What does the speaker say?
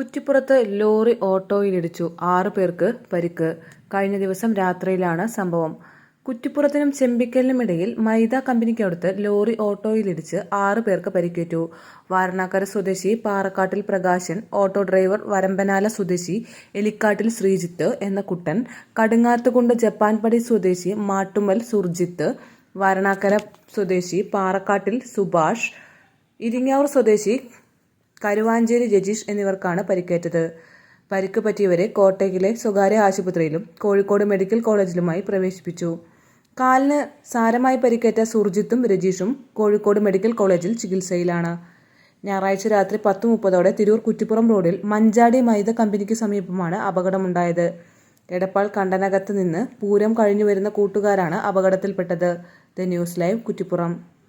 കുറ്റിപ്പുറത്ത് lorry ഓട്ടോയിലിടിച്ചു. ആറു പേർക്ക് പരിക്ക്. കഴിഞ്ഞ ദിവസം രാത്രിയിലാണ് സംഭവം. കുറ്റിപ്പുറത്തിനും ചെമ്പിക്കലിനുമിടയിൽ മൈദ കമ്പനിക്കടുത്ത് ലോറി ഓട്ടോയിലിടിച്ച് ആറു പേർക്ക് പരിക്കേറ്റു. വാരണാക്കര സ്വദേശി പാറക്കാട്ടിൽ പ്രകാശൻ ഓട്ടോ ഡ്രൈവർ വരമ്പനാല സ്വദേശി എലിക്കാട്ടിൽ ശ്രീജിത്ത് എന്ന കുട്ടൻ കടുങ്ങാത്തുകുണ്ട് ജപ്പാൻപടി സ്വദേശി മാട്ടുമൽ സുർജിത്ത് വാരണാക്കര സ്വദേശി പാറക്കാട്ടിൽ സുഭാഷ് ഇരിങ്ങാവൂർ സ്വദേശി കരുവാഞ്ചേരി രജീഷ് എന്നിവർക്കാണ് പരിക്കേറ്റത്. പരിക്ക് പറ്റിയവരെ കോട്ടയിലെ സ്വകാര്യ ആശുപത്രിയിലും കോഴിക്കോട് മെഡിക്കൽ കോളേജിലുമായി പ്രവേശിപ്പിച്ചു. കാലിന് സാരമായി പരിക്കേറ്റ സുർജിത്തും രജീഷും കോഴിക്കോട് മെഡിക്കൽ കോളേജിൽ ചികിത്സയിലാണ്. ഞായറാഴ്ച രാത്രി പത്ത് മുപ്പതോടെ തിരൂർ കുറ്റിപ്പുറം റോഡിൽ മഞ്ചാടി മൈദ കമ്പനിക്ക് സമീപമാണ് അപകടമുണ്ടായത്. എടപ്പാൾ കണ്ടനകത്ത് നിന്ന് പൂരം കഴിഞ്ഞു വരുന്ന കൂട്ടുകാരാണ് അപകടത്തിൽപ്പെട്ടത്. The news live Kuttippuram.